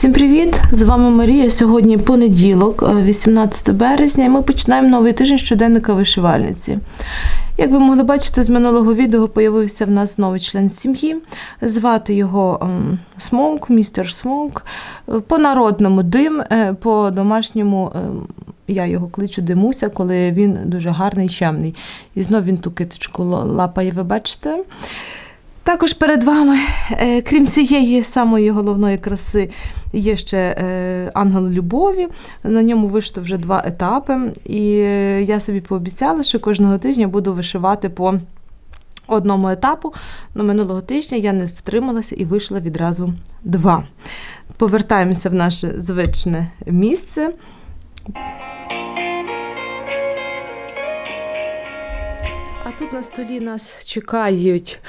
Всім привіт! З вами Марія. Сьогодні понеділок, е, 18 березня, і ми починаємо новий тиждень щоденника вишивальниці. Як ви могли бачити, з минулого відео появився в нас новий член сім'ї. Звати його ем, Смоук, містер Смоук. Е, По народному дим, е, по домашньому ем, я його кличу Димуся, коли він дуже гарний, чемний. І знов він ту киточку лапає, ви бачите. Також перед вами, е, крім цієї самої головної краси, є ще е, ангел любові. На ньому вишито вже два етапи. І е, я собі пообіцяла, що кожного тижня буду вишивати по одному етапу. Но минулого тижня я не втрималася і вийшла відразу два. Повертаємося в наше звичне місце. А тут на столі нас чекають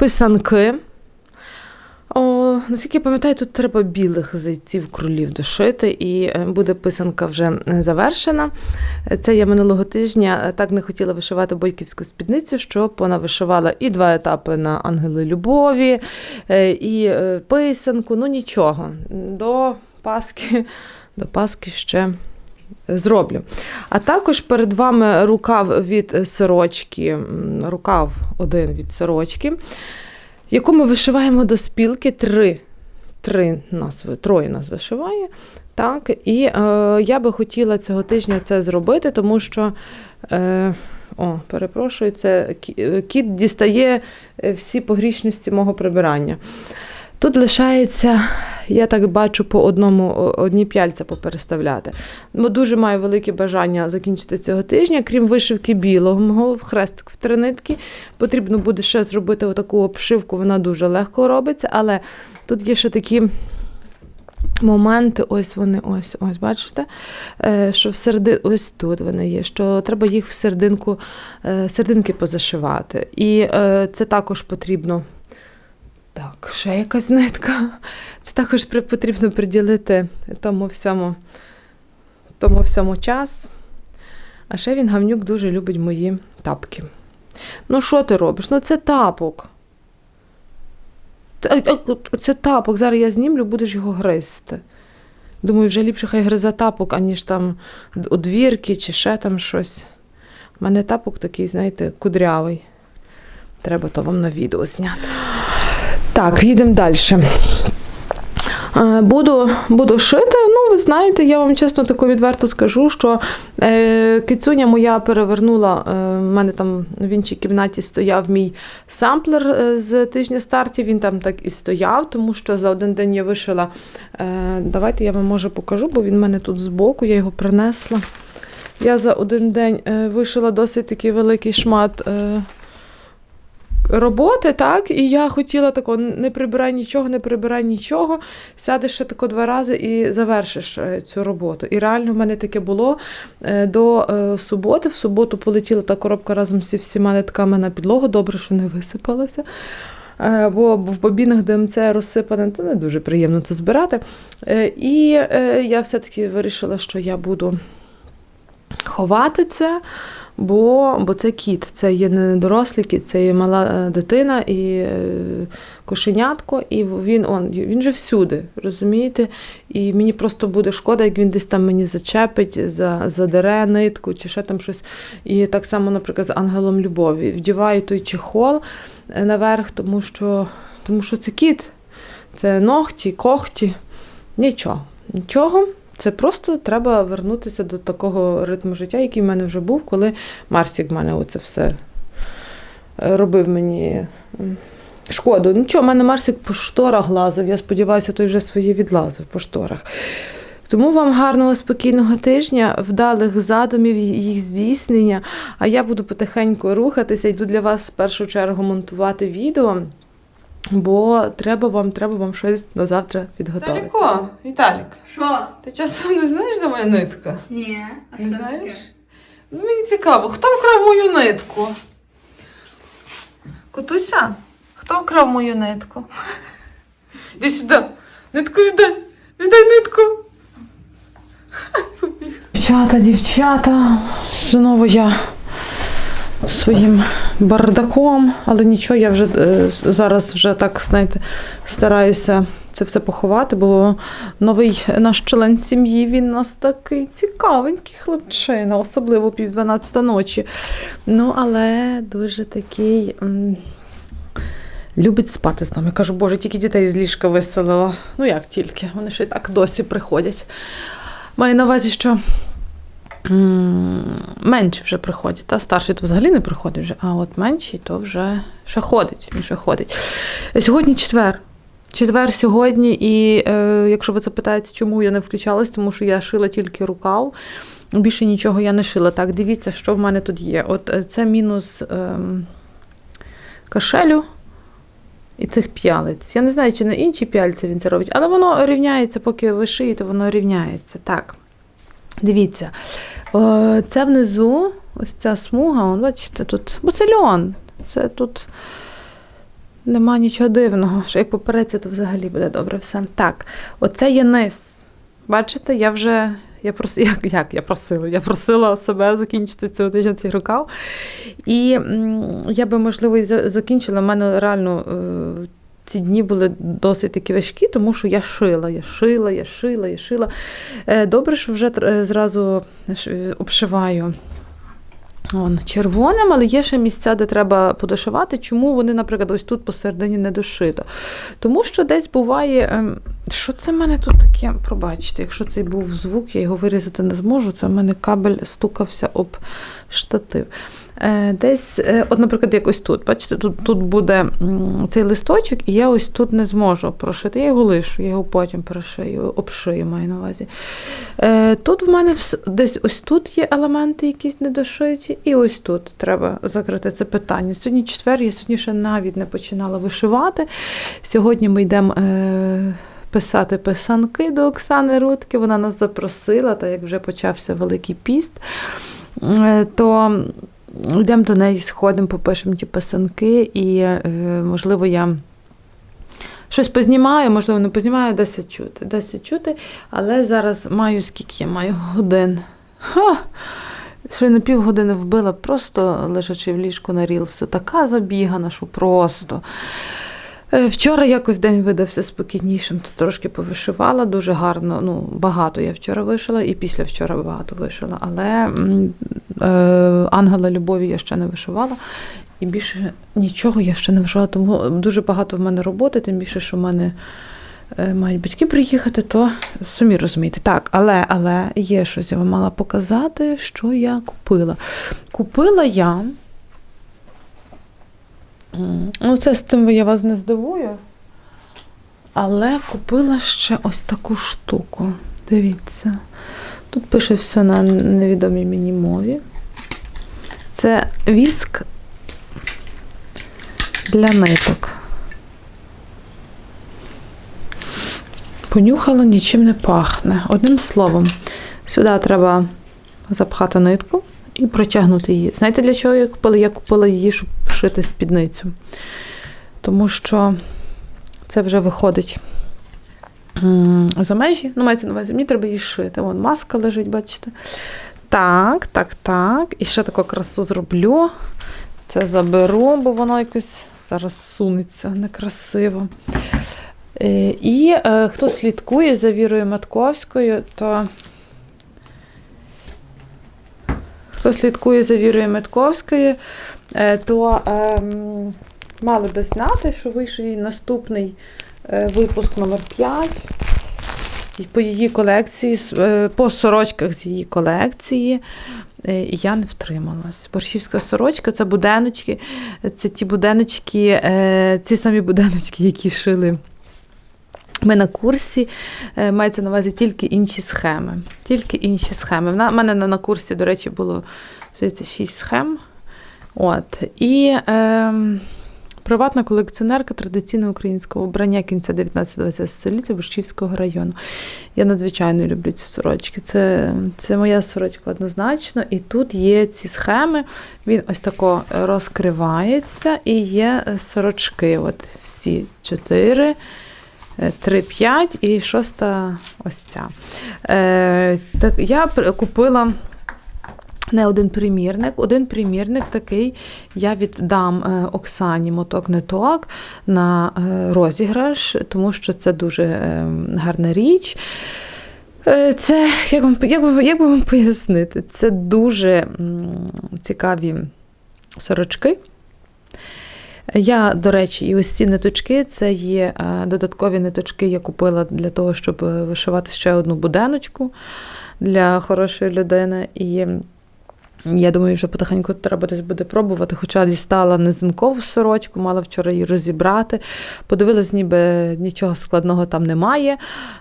писанки. О, наскільки я пам'ятаю, тут треба білих зайців кролів дошити, і е, буде писанка вже е, завершена. Це я минулого тижня е, так не хотіла вишивати бойківську спідницю, що вона вишивала і два етапи на ангели любові, і писанку. Ну нічого. До Пасхи, до Пасхи ще зроблю. А також перед вами рукав від сорочки, рукав один від сорочки, яку ми вишиваємо до спілки. Три, три нас, троє нас вишиває. Так, і е, я би хотіла цього тижня це зробити, тому що. Е, о, перепрошую, це е, кіт дістає е, всі погрішності мого прибирання. Тут лишається, я так бачу, по одному одні п'яльця попереставляти. Бо дуже маю велике бажання закінчити цього тижня. Крім вишивки білого, в хрестик в три нитки. Потрібно буде ще зробити отаку обшивку, вона дуже легко робиться, але тут є ще такі. Моменти, ось вони, ось, ось, бачите, Е, що всереди, ось тут вони є, що треба їх в серединку, е, серединки позашивати. І е, це також потрібно. Так, ще якась нитка. Це також потрібно приділити тому всьому, тому всьому час. А ще він гавнюк дуже любить мої тапки. Ну, що ти робиш? Ну, це тапок. Це тапок. Зараз я знімлю, будеш його гризти. Думаю, вже ліпше хай гризе тапок, аніж там одвірки чи ще там щось. У мене тапок такий, знаєте, кудрявий. Треба то вам на відео зняти. Так, їдемо далі. Е, Буду, буду шити. Ну, ви знаєте, я вам чесно тако відверто скажу, що е, кицюня моя перевернула. Е, в мене там в іншій кімнаті стояв мій самплер е, з тижня стартів. Він там так і стояв, тому що за один день я вишила. Е, давайте я вам може покажу, бо він в мене тут збоку, я його принесла. Я за один день е, вишила досить такий великий шмат. Е, роботи, так, і я хотіла тако, не прибирай нічого, не прибирай нічого, сядеш ще тако два рази і завершиш е, цю роботу. І реально в мене таке було е, до е, суботи. В суботу полетіла та коробка разом зі всіма нитками на підлогу, добре, що не висипалася. Бо в бобінах ДМЦ розсипане, то не дуже приємно то збирати. І я все-таки вирішила, що я буду ховати це, бо, бо це кіт, це є не дорослий кіт, це є мала е, дитина і е, кошенятко, і він он, він же всюди, розумієте? І мені просто буде шкода, як він десь там мені зачепить, за, задере нитку чи ще там щось. І так само, наприклад, з ангелом любові. Вдіваю той чехол е, наверх, тому що, тому що це кіт, це ногті, когті. Нічого, нічого. Це просто треба вернутися до такого ритму життя, який в мене вже був, коли Марсік в мене оце все е, робив мені шкоду. Нічого, в мене Марсік по шторах лазив. Я сподіваюся, той вже своє відлазив по шторах. Тому вам гарного спокійного тижня, вдалих задумів, їх здійснення. А я буду потихеньку рухатися, йду для вас в першу чергу монтувати відео, бо треба вам, треба вам щось на завтра підготувати. Віталіко, Віталік, Що? ти часом не знаєш, де моя нитка? Ні. А Не що знаєш? таке? Ну, мені цікаво, хто вкрав мою нитку? Котуся, хто вкрав мою нитку? Іди сюди. Нитку віддай. Віддай нитку. Дівчата, дівчата. Знову я своїм бардаком, але нічого, я вже е, зараз вже так, знаєте, стараюся це все поховати, бо новий наш член сім'ї, він нас такий цікавенький хлопчина, особливо пів 12 ночі. Ну, але дуже такий. Любить спати з нами. Кажу, боже, тільки дітей з ліжка виселила. Ну як тільки, вони ще й так досі приходять. Маю на увазі, що менші вже приходять. Та старший то взагалі не приходить вже, а от менший то вже ще ходить. Ще ходить. Сьогодні четвер. Четвер сьогодні, і е, якщо ви запитаєте, чому я не включалась, тому що я шила тільки рукав. Більше нічого я не шила. Так, дивіться, що в мене тут є. От е, це мінус ем, кашелю і цих п'ялиць. Я не знаю, чи на інші п'яльці він це робить, але воно рівняється, поки ви шиєте, воно рівняється. Так. Дивіться, це внизу, ось ця смуга, он, бачите, тут. Бо це тут нема нічого дивного. Що як попереться, то взагалі буде добре все. Так, оце є низ. Бачите, я вже. Я прос... як, як я просила? Я просила себе закінчити цього тижня цей рукав. І я би, можливо, і закінчила. У мене реально е, ці дні були досить такі важкі, тому що я шила, я шила, я шила, я шила. Е, Добре, що вже е, зразу обшиваю. Он, червоним, але є ще місця, де треба подошивати. Чому вони, наприклад, ось тут посередині не дошито? Тому що десь буває. Що це в мене тут таке? Пробачте, якщо цей був звук, я його вирізати не зможу. Це в мене кабель стукався об штатив. Е, Десь, е, от, наприклад, як тут, бачите, тут, тут буде цей листочок, і я ось тут не зможу прошити. Я його лишу, я його потім перешию, обшию, маю на увазі. Е, Тут в мене десь ось тут є елементи якісь недошиті, і ось тут треба закрити це питання. Сьогодні четвер, я сьогодні ще навіть не починала вишивати. Сьогодні ми йдемо. Писати писанки до Оксани Рудки, вона нас запросила, та як вже почався Великий піст, е, то йдемо до неї, сходимо, попишемо ті писанки, і, е, можливо, я щось познімаю, можливо, не познімаю, десь чути. Десь чути, але зараз маю скільки я маю годин. Ха! На півгодини вбила, просто лежачи в ліжку на рілси. Така забігана, що просто. Е, Вчора якось день видався спокійнішим, то трошки повишивала дуже гарно. Ну, багато я вчора вишила, і після вчора багато вишила. Але е, ангела любові я ще не вишивала. І більше нічого я ще не вишивала. Тому дуже багато в мене роботи, тим більше, що в мене е, мають батьки приїхати, то самі розумієте. Так, але, але є щось, я вам мала показати, що я купила. Купила я. Ну, це з тим я вас не здивую. Але купила ще ось таку штуку. Дивіться. Тут пише все на невідомій мені мові. Це віск для ниток. Понюхала, нічим не пахне. Одним словом, сюди треба запхати нитку і протягнути її. Знаєте, для чого я купила? Я купила її, щоб шити спідницю. Тому що це вже виходить за межі. Ну, мається на увазі, мені треба її шити. Вон маска лежить, бачите. Так, так, так. І ще таку красу зроблю. Це заберу, бо воно якось зараз сунеться некрасиво. Е, І е, хто слідкує за Вірою Матковською, то хто слідкує за Вірою Метковською, е, то ем, мали би знати, що вийшов її наступний е, випуск номер 5 по її колекції, е, по сорочках з її колекції. е, І я не втрималась. Борщівська сорочка це буденочки, це ті буденочки, е, ці самі буденочки, які шили. Ми на курсі е, мається на увазі тільки інші схеми. Тільки інші схеми. У мене на курсі, до речі, було здається, 6 схем. От. І е, приватна колекціонерка традиційного українського вбрання кінця 19-20 століття Борщівського району. Я надзвичайно люблю ці сорочки. Це, це моя сорочка однозначно. І тут є ці схеми. Він ось тако розкривається і є е, сорочки. От всі чотири. 3-5 і шоста ось ця. Е, так, я купила не один примірник. Один примірник такий я віддам е, Оксані моток не на е, розіграш, тому що це дуже е, гарна річ. Це, як вам, як, вам, як вам пояснити, це дуже цікаві сорочки. Я, до речі, і ось ці ниточки це є додаткові ниточки, я купила для того, щоб вишивати ще одну буденочку для хорошої людини. І я думаю, що потихеньку треба десь буде пробувати, хоча дістала низинкову сорочку, мала вчора її розібрати. Подивилась, ніби нічого складного там немає,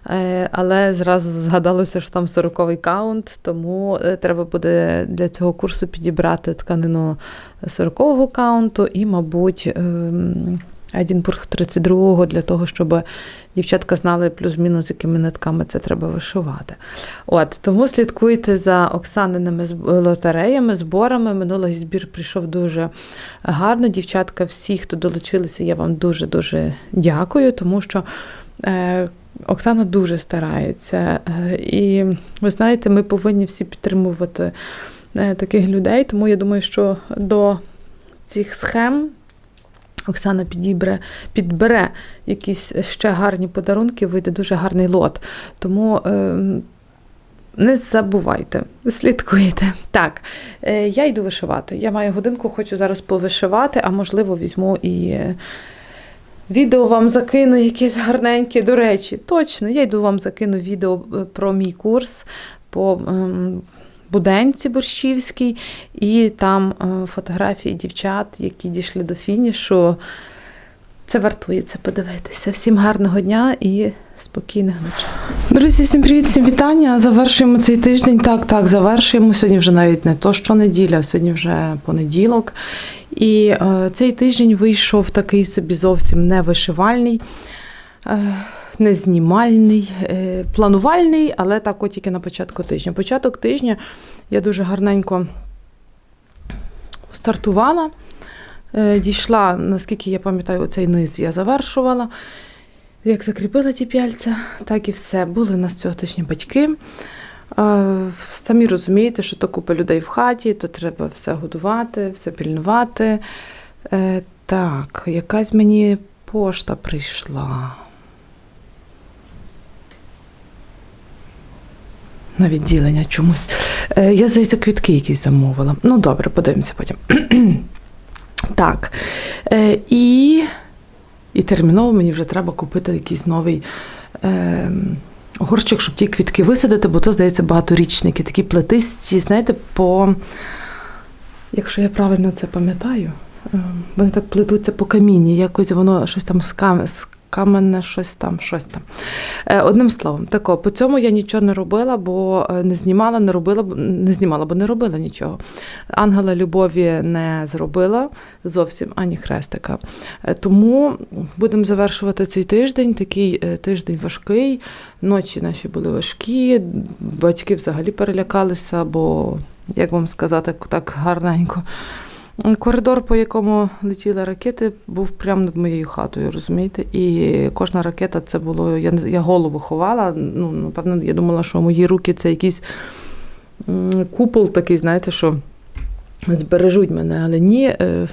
е, але зразу згадалося, що там 40-й каунт, тому е, треба буде для цього курсу підібрати тканину 40-го каунту і, мабуть, ем, Едінбург 32-го для того, щоб дівчатка знали плюс-мінус, якими нитками це треба вишивати. От, тому слідкуйте за Оксаниними лотереями, зборами. Минулий збір прийшов дуже гарно. Дівчатка, всі, хто долучилися, я вам дуже-дуже дякую, тому що. Е, Оксана дуже старається. Е, І ви знаєте, ми повинні всі підтримувати е, таких людей. Тому я думаю, що до цих схем Оксана підібре, підбере якісь ще гарні подарунки, вийде дуже гарний лот. Тому е, не забувайте, слідкуйте. Так, е, я йду вишивати. Я маю годинку, хочу зараз повишивати, а можливо, візьму і. е, Відео вам закину якесь гарненьке. До речі, точно, я йду вам закину відео е, про мій курс по ем, Буденці Борщівській, і там е, фотографії дівчат, які дійшли до фінішу. Це вартує це подивитися. Всім гарного дня і спокійних ночей. Друзі, всім привіт, всім вітання. Завершуємо цей тиждень. Так, так, завершуємо. Сьогодні вже навіть не то, що неділя, сьогодні вже понеділок. І е, цей тиждень вийшов такий собі зовсім не вишивальний. Е, не знімальний, е, планувальний, але так от тільки на початку тижня. Початок тижня я дуже гарненько стартувала. Е, Дійшла, наскільки я пам'ятаю, оцей низ я завершувала. Як закріпила ті п'яльця, так і все. Були у нас цього тижня батьки. Самі розумієте, що то купа людей в хаті, то треба все годувати, все пільнувати. Е, Так, якась мені пошта прийшла. На відділення чомусь. Е, Я, здається, квітки якісь замовила. Ну, добре, подивимося потім. так. Е, і, і терміново мені вже треба купити якийсь новий. Е, Горщик, щоб ті квітки висадити, бо то, здається, багаторічники, такі плетисті, знаєте, по, якщо я правильно це пам'ятаю, е, вони так плетуться по камінні, якось воно щось там з каменне, щось там, щось там. Е, Одним словом, тако, по цьому я нічого не робила, бо е, не знімала, не робила, не знімала, бо не робила нічого. Ангела любові не зробила зовсім ані хрестика. Е, Тому будемо завершувати цей тиждень. Такий тиждень важкий. Ночі наші були важкі, батьки взагалі перелякалися, бо, як вам сказати, так гарненько. Коридор, по якому летіли ракети, був прямо над моєю хатою, розумієте? І кожна ракета це було. Я, я голову ховала. Ну, напевно, я думала, що мої руки це якийсь купол такий, знаєте, що збережуть мене. Але ні, е,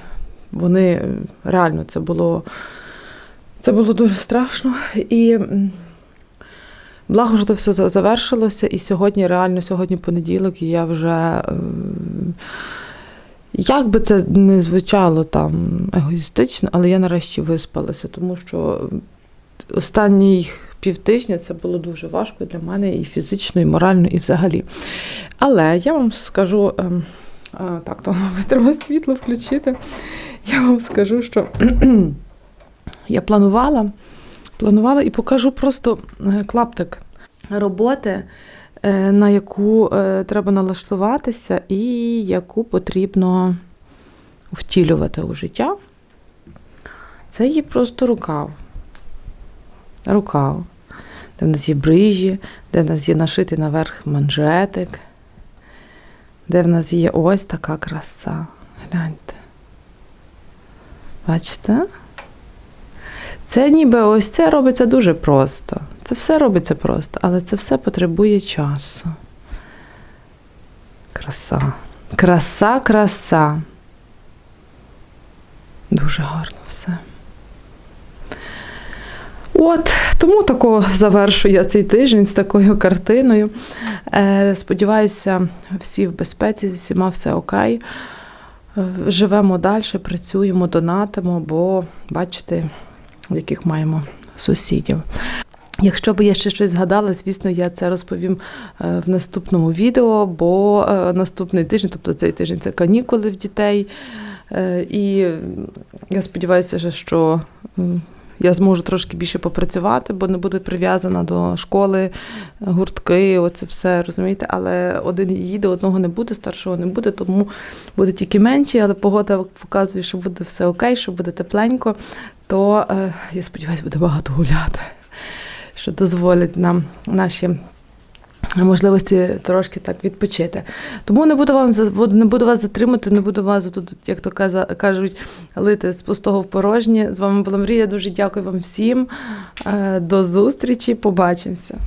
вони е, реально це було, це було дуже страшно. І благо, що це все завершилося. І сьогодні, реально, сьогодні понеділок, і я вже. Е, як би це не звучало там егоїстично, але я нарешті виспалася, тому що останній півтижня це було дуже важко для мене і фізично, і морально, і взагалі. Але я вам скажу, ем, так, то треба світло включити. Я вам скажу, що я планувала, планувала і покажу просто е, клаптик роботи, е, на яку е, треба налаштуватися і яку потрібно втілювати у життя. Це є просто рукав. Рукав, де в нас є брижі, де в нас є нашитий наверх манжетик, де в нас є ось така краса. Гляньте. Бачите? Це ніби ось це робиться дуже просто. Це все робиться просто, але це все потребує часу. Краса. Краса, краса. Дуже гарно все. От, тому тако завершую я цей тиждень з такою картиною. Е, сподіваюся, всі в безпеці, всіма все окей. Е, Живемо далі, працюємо, донатимо, бо бачите, яких маємо сусідів. Якщо б я ще щось згадала, звісно, я це розповім е, в наступному відео, бо е, наступний тиждень, тобто цей тиждень, це канікули в дітей. Е, І я сподіваюся, що- я зможу трошки більше попрацювати, бо не буду прив'язана до школи, гуртки, оце все, розумієте? Але один їде, одного не буде, старшого не буде, тому буде тільки менше, але погода показує, що буде все окей, що буде тепленько, то я сподіваюся, буде багато гуляти, що дозволить нам наші. Можливості трошки так відпочити. Тому не буду вам не буду вас затримати, не буду вас тут, як то кажуть, лити з пустого в порожнє. З вами була Мрія. Дуже дякую вам всім. Е, До зустрічі. Побачимося.